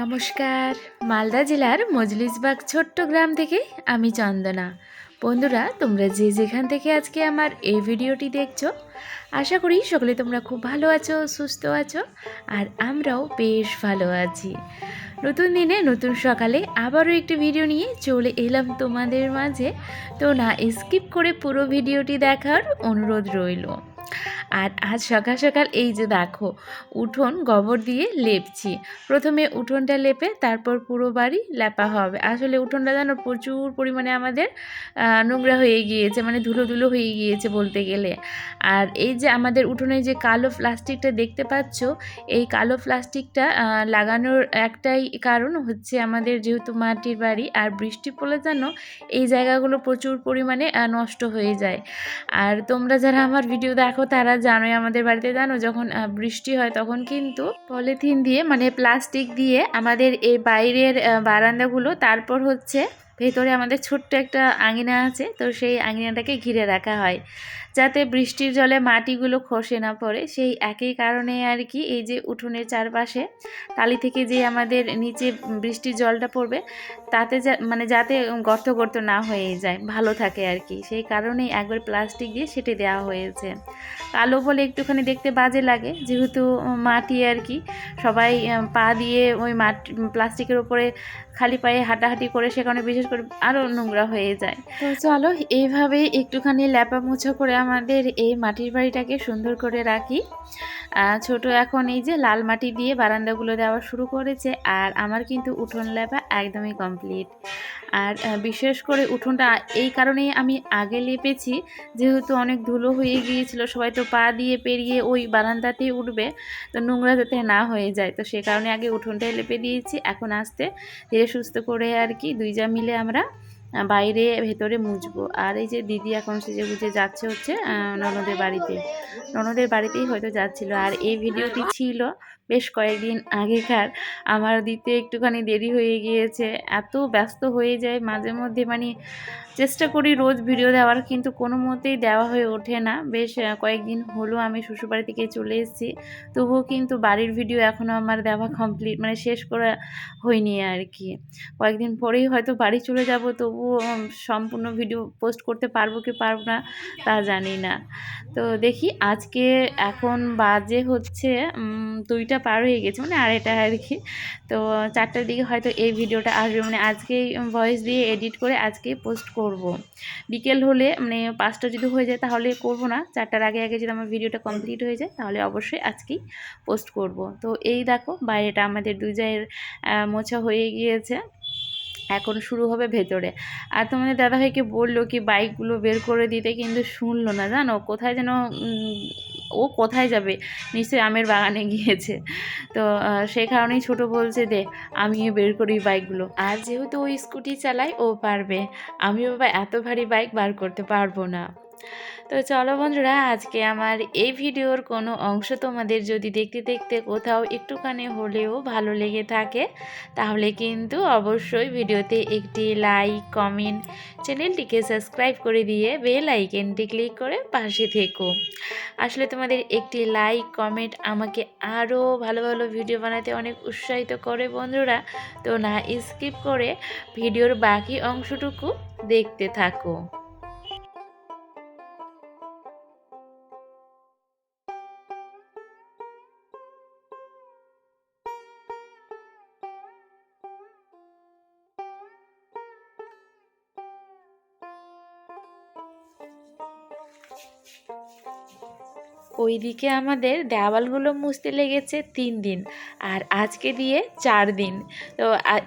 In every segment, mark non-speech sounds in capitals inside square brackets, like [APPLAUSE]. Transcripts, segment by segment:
নমস্কার। মালদা জেলার মজলিসবাগ ছোট্ট গ্রাম থেকে আমি চন্দনা। বন্ধুরা, তোমরা যে যেখান থেকে আজকে আমার এই ভিডিওটি দেখছ, আশা করি সকলে তোমরা খুব ভালো আছো, সুস্থ আছো, আর আমরাও বেশ ভালো আছি। নতুন দিনে, নতুন সকালে আবারও একটি ভিডিও নিয়ে চলে এলাম তোমাদের মাঝে। তো না স্কিপ করে পুরো ভিডিওটি দেখার অনুরোধ রইল। আর আজ সকাল সকাল এই যে দেখো, উঠোন গোবর দিয়ে লেপছি। প্রথমে উঠোনটা লেপে তারপর পুরো বাড়ি লেপা হবে। আসলে উঠোনটা যেন প্রচুর পরিমাণে আমাদের নোংরা হয়ে গিয়েছে মানে ধুলো ধুলো হয়ে গিয়েছে বলতে গেলে। আর এই যে আমাদের উঠোনে যে কালো প্লাস্টিকটা দেখতে পাচ্ছ, এই কালো প্লাস্টিকটা লাগানোর একটাই কারণ হচ্ছে আমাদের যেহেতু মাটির বাড়ি আর বৃষ্টি পড়লে যেন এই জায়গাগুলো প্রচুর পরিমাণে নষ্ট হয়ে যায়। আর তোমরা যারা আমার ভিডিও দেখো তারা জানোই আমাদের বাড়িতে, জানো, যখন বৃষ্টি হয় তখন কিন্তু পলিথিন দিয়ে মানে প্লাস্টিক দিয়ে আমাদের এই বাইরের বারান্দাগুলো, তারপর হচ্ছে ভেতরে আমাদের ছোট্ট একটা আঙিনা আছে, তো সেই আঙিনাটাকে ঘিরে রাখা হয়। যাতে বৃষ্টির জলে মাটিগুলো খসে না পড়ে, সেই একই কারণে আর কি এই যে উঠোনের চারপাশে টালি থেকে যে আমাদের নিচে বৃষ্টির জলটা পড়বে, তাতে মানে যাতে গর্ত গর্ত না হয়ে যায়, ভালো থাকে আর কি। সেই কারণেই একবার প্লাস্টিক দিয়ে সেটে দেওয়া হয়েছে। কালো বলে একটুখানি দেখতে বাজে লাগে, যেহেতু মাটি আর কি সবাই পা দিয়ে ওই মাটি, প্লাস্টিকের ওপরে খালি পায়ে হাঁটাহাঁটি করে সে কারণে বিশেষ করে আরও নোংরা হয়ে যায়। তো চলো, এইভাবেই একটুখানি ল্যাপা মোছা করে আমাদের এই মাটির বাড়িটাকে সুন্দর করে রাখি। ছোট এখন এই যে লাল মাটি দিয়ে বারান্দাগুলো দেওয়া শুরু করেছে আর আমার কিন্তু উঠোন লেপা একদমই কমপ্লিট। আর বিশেষ করে উঠোনটা এই কারণেই আমি আগে লেপেছি, যেহেতু অনেক ধুলো হয়ে গিয়েছিল, সবাই তো পা দিয়ে পেরিয়ে ওই বারান্দাতেই উঠবে, তো নোংরা যাতে না হয়ে যায়, তো সে কারণে আগে উঠোনটাই লেপে দিয়েছি। এখন আসতে ধীরে সুস্থ করে আর কি দুই যা মিলে আমরা বাইরে ভেতরে মুছবো। আর এই যে দিদি এখন সেজে গুজে যাচ্ছে হচ্ছে ননদের বাড়িতে। ননদের বাড়িতেই হয়তো যাচ্ছিল। আর এই ভিডিওটি ছিল বেশ কয়েকদিন আগেকার। আমার দিতে একটুখানি দেরি হয়ে গিয়েছে। এত ব্যস্ত হয়ে যায় মাঝে মধ্যে মানে চেষ্টা করি রোজ ভিডিও দেওয়ার, কিন্তু কোনো মতেই দেওয়া হয়ে ওঠে না। বেশ কয়েকদিন হলো আমি শ্বশুরবাড়ি থেকে চলে এসেছি। তবুও কিন্তু বাড়ির ভিডিও এখনও আমার দেওয়া কমপ্লিট মানে শেষ করা হয়নি আর কি কয়েকদিন পরেই হয়তো বাড়ি চলে যাব, তবুও সম্পূর্ণ ভিডিও পোস্ট করতে পারব কি পারব না তা জানি না। তো দেখি, আজকে এখন বাজে হচ্ছে দুইটা পার হয়ে গেছে মানে আড়াইটা আর কি তো চারটার দিকে হয়তো এই ভিডিওটা আসবে মানে আজকেই ভয়েস দিয়ে এডিট করে আজকেই পোস্ট করব। বিকেল হলে মানে পাঁচটা যদি হয়ে যায় তাহলে করব না। চারটার আগে আগে যদি আমার ভিডিওটা কমপ্লিট হয়ে যায় তাহলে অবশ্যই আজকেই পোস্ট করব। তো এই দেখো, বাইরেটা আমাদের দুই জায়ের মোছা হয়ে গিয়েছে। এখন শুরু হবে ভেতরে। আর তোমাদের দাদাভাইকে বলল কি বাইকগুলো বের করে দিতে, কিন্তু শুনলো না, জানো? কোথায় যেন ও কোথায় যাবে? নিশ্চয়ই আমের বাগানে গিয়েছে। তো সেই কারণেই ছোট বলছে, দে, আমিও বের করি বাইকগুলো। আর যেহেতু ও স্কুটি চালায়, ও পারবে। আমি বাবা এত ভারী বাইক বার করতে পারব না। তো চলো বন্ধুরা, আজকে আমার এই ভিডিওর কোনো অংশ তোমাদের যদি দেখতে দেখতে কোথাও একটুখানি হলেও ভালো লেগে থাকে, তাহলে কিন্তু অবশ্যই ভিডিওতে একটি লাইক, কমেন্ট, চ্যানেলটিকে সাবস্ক্রাইব করে দিয়ে বেল আইকনটি ক্লিক করে পাশে থেকো। আসলে তোমাদের একটি লাইক, কমেন্ট আমাকে আরও ভালো ভালো ভিডিও বানাতে অনেক উৎসাহিত করে বন্ধুরা, তো না স্কিপ করে ভিডিওর বাকি অংশটুকু দেখতে থাকো। Bye. ওইদিকে আমাদের দেওয়ালগুলো মুছতে লেগেছে তিন দিন আর আজকে দিয়ে চার দিন। তো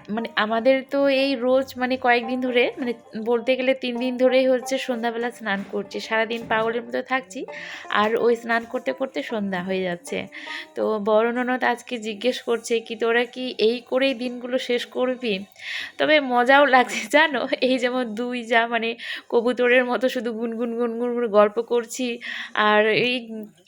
মানে আমাদের তো এই রোজ মানে কয়েকদিন ধরে মানে বলতে গেলে তিন দিন ধরেই হচ্ছে সন্ধ্যাবেলা স্নান করছি। সারাদিন পাগলের মতো থাকছি আর ওই স্নান করতে করতে সন্ধ্যা হয়ে যাচ্ছে। তো বড় ননদ আজকে জিজ্ঞেস করছে কি তোরা কি এই করেই দিনগুলো শেষ করবি? তবে মজাও লাগছে [LAUGHS] জানো? এই যেমন দুই যা মানে কবুতরের মতো শুধু গুনগুন গুনগুন গল্প করছি আর এই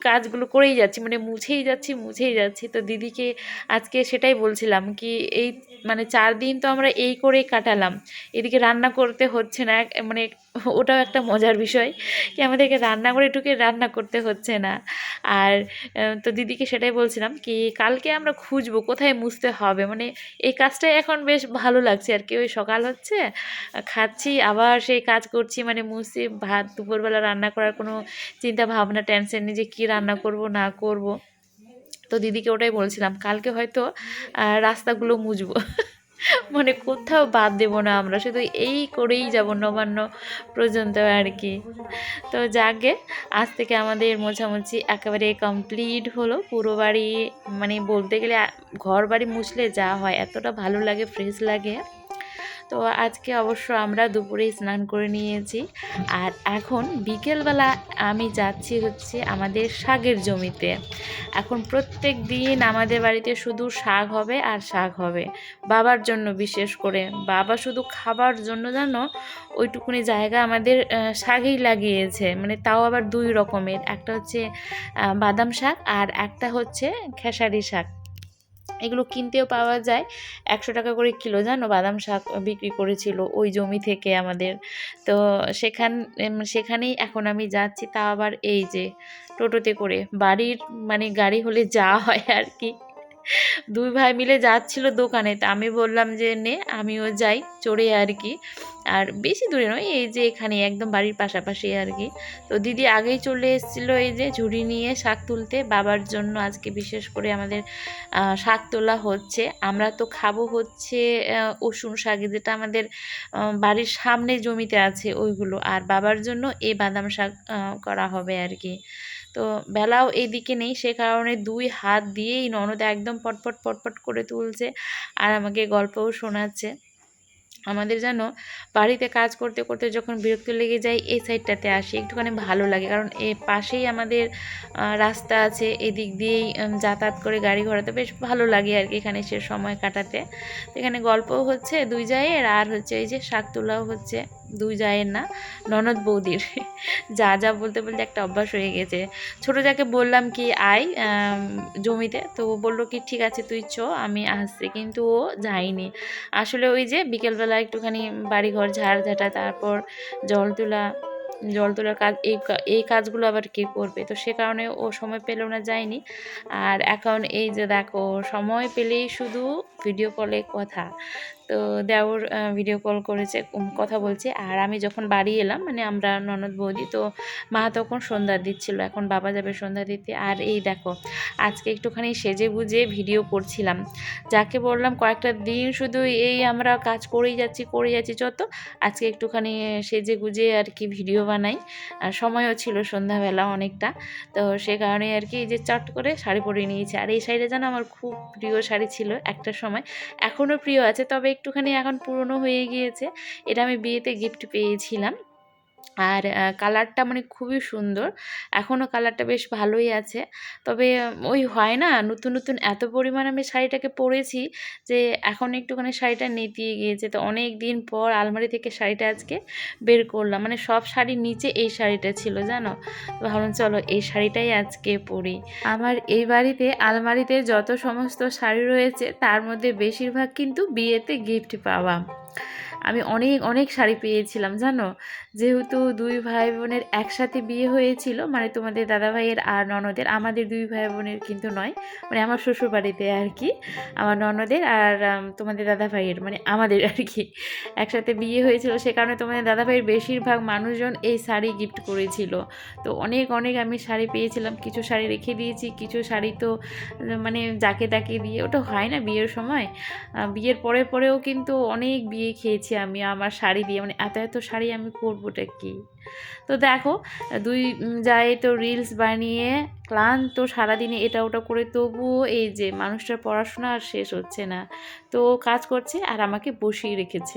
কাজগুলো করেই যাচ্ছি মানে মুছেই যাচ্ছি মুছেই যাচ্ছি। তো দিদিকে আজকে সেটাই বলছিলাম কি, এই মানে চার দিন তো আমরা এই করেই কাটালাম। এদিকে রান্না করতে হচ্ছে না মানে [LAUGHS] ওটাও একটা মজার বিষয় কি আমাদেরকে রান্না করে ঢুকে রান্না করতে হচ্ছে না। আর তো দিদিকে সেটাই বলছিলাম কি কালকে আমরা খুঁজবো কোথায় মুছতে হবে। মানে এই কাজটাই এখন বেশ ভালো লাগছে আর কি। ওই সকাল হচ্ছে, খাচ্ছি, আবার সেই কাজ করছি মানে মুছছি, ভাত, দুপুরবেলা রান্না করার কোনো চিন্তা ভাবনা টেনশন নেই যে কী রান্না করব, না করব। তো দিদিকে ওটাই বলছিলাম, কালকে হয়তো রাস্তাগুলো মুছবো। [LAUGHS] মানে কোথাও বাদ দেব না আমরা, শুধু এই করেই যাব নবান্ন পর্যন্ত আর কি। তো যাকে আজ থেকে আমাদের মোছামুছি একেবারে কমপ্লিট হলো। পুরো বাড়ি মানে বলতে গেলে ঘর বাড়ি মুছলে যা হয়, এতটা ভালো লাগে ফ্রেশ লাগে। তো আজকে অবশ্য আমরা দুপুরেই স্নান করে নিয়েছি। আর এখন বিকেলবেলা আমি যাচ্ছি হচ্ছে আমাদের শাকের জমিতে। এখন প্রত্যেক দিন আমাদের বাড়িতে শুধু শাক হবে আর শাক হবে। বাবার জন্য বিশেষ করে। বাবা শুধু খাবার জন্য জানো ওইটুকুনি জায়গা আমাদের শাকেই লাগিয়েছে। মানে তাও আবার দুই রকমের। একটা হচ্ছে বাদাম শাক আর একটা হচ্ছে খেসারি শাক। এগুলো কিনতেও পাওয়া যায়। একশো টাকা করে কিলো, জানো? বাদাম শাক বিক্রি করেছিল ওই জমি থেকে আমাদের। তো সেখান সেখানেই এখন আমি যাচ্ছি। তা আবার এই যে টোটোতে করে বাড়ির মানে গাড়ি হলে যা হয় আর কি। দুই ভাই মিলে যাচ্ছিল দোকানে। তা আমি বললাম যে, নে, আমিও যাই। চড়ে আর কি আর বেশি দূরে নয়, এই যে এখানে, একদম বাড়ির পাশাপাশি আর কি তো দিদি আগেই চলে এসেছিল এই যে ঝুড়ি নিয়ে শাক তুলতে। বাবার জন্য আজকে বিশেষ করে আমাদের শাক তোলা হচ্ছে। আমরা তো খাব হচ্ছে রসুন শাক যেটা আমাদের বাড়ির সামনে জমিতে আছে ওইগুলো। আর বাবার জন্য এই বাদাম শাক করা হবে আর কি তো বেলাও এদিকে নেই, সে কারণে দুই হাত দিয়েই ননদ একদম পটপট পটপট করে তুলছে আর আমাকে গল্পও শোনাচ্ছে। আমাদের যেন বাড়িতে কাজ করতে করতে যখন বিরক্ত লেগে যায়, এই সাইডটাতে আসি। একটুখানি ভালো লাগে, কারণ এ পাশেই আমাদের রাস্তা আছে, এদিক দিয়েই যাতায়াত করে গাড়ি ঘোড়াতে বেশ ভালো লাগে আর কি এখানে সে সময় কাটাতে। এখানে গল্পও হচ্ছে দুই জায়ের, আর হচ্ছে এই যে শাক তোলাও হচ্ছে। দুই জায়ের না, ননদ বৌদির। যা যা বলতে বলতে একটা অভ্যাস হয়ে গেছে। ছোটো যাকে বললাম কি, আয় জমিতে। তো ও বলল কি, ঠিক আছে, তুই চ, আমি আসছি। কিন্তু ও যায়নি। আসলে ওই যে বিকেলবেলা একটুখানি বাড়িঘর ঝাড় ঝাঁটা, তারপর জল তোলা, জল তোলার কাজ, এই এই কাজগুলো আবার কে করবে? তো সে কারণে ও সময় পেলেও না, যায়নি। আর এখন এই যে দেখো, সময় পেলেই শুধু ভিডিও কলে কথা। তো দেওর ভিডিও কল করেছে কথা বলছে। আর আমি যখন বাড়ি এলাম মানে আমরা ননদ বৌদি, তো মা তখন সন্ধ্যা দিচ্ছিল, এখন বাবা যাবে সন্ধ্যা দিতে। আর এই দেখো, আজকে একটুখানি সেজে গুজে ভিডিও করছিলাম। যাকে বললাম, কয়েকটা দিন শুধু এই আমরা কাজ করেই যাচ্ছি করেই যাচ্ছি যত আজকে একটুখানি সেজে গুজে আর কি ভিডিও বানাই। আর সময়ও ছিল সন্ধ্যাবেলা অনেকটা। তো সে কারণে আর কি যে চট করে শাড়ি পরে নিয়েছে। আর এই শাড়িটা যেন আমার খুব প্রিয় শাড়ি ছিল একটা সময়। এখনও প্রিয় আছে, তবে একটুখানি এখন পুরনো হয়ে গিয়েছে। এটা আমি বিয়েতে গিফট পেয়েছিলাম। আর কালারটা মানে খুবই সুন্দর। এখনও কালারটা বেশ ভালোই আছে। তবে ওই হয় না, নতুন নতুন এত পরিমাণ আমি শাড়িটাকে পরেছি যে, এখন একটুখানি শাড়িটা নেতিয়ে গিয়েছে। তো অনেক দিন পর আলমারি থেকে শাড়িটা আজকে বের করলাম। মানে সব শাড়ির নিচে এই শাড়িটা ছিল, জানো? ভাবলাম, চলো, এই শাড়িটাই আজকে পরি। আমার এই বাড়িতে আলমারিতে যত সমস্ত শাড়ি রয়েছে, তার মধ্যে বেশিরভাগ কিন্তু বিয়েতে গিফট পাওয়া। আমি অনেক অনেক শাড়ি পেয়েছিলাম, জানো? যেহেতু দুই ভাই বোনের একসাথে বিয়ে হয়েছিল মানে তোমাদের দাদা ভাইয়ের আর ননদের, আমাদের দুই ভাই বোনের কিন্তু নয় মানে আমার শ্বশুর বাড়িতে আর কি, আমার ননদের আর তোমাদের দাদা ভাইয়ের মানে আমাদের আর কি, একসাথে বিয়ে হয়েছিল, সে কারণে তোমাদের দাদা ভাইয়ের বেশিরভাগ মানুষজন এই শাড়ি গিফট করেছিল। তো অনেক অনেক আমি শাড়ি পেয়েছিলাম, কিছু শাড়ি রেখে দিয়েছি, কিছু শাড়ি তো মানে যাকে তাকে দিয়ে, ওটা হয় না বিয়ের সময় বিয়ের পরে, পরেও কিন্তু অনেক বিয়ে খেয়েছি আমি, আমার শাড়ি দিয়ে মানে এত এত শাড়ি আমি করবোটা কি? তো দেখো, দুই যায় তো রিলস বানিয়ে ক্লান্ত সারাদিনে এটা ওটা করে, তবুও এই যে মানুষটার পড়াশোনা আর শেষ হচ্ছে না। তো কাজ করছে আর আমাকে বসিয়ে রেখেছে।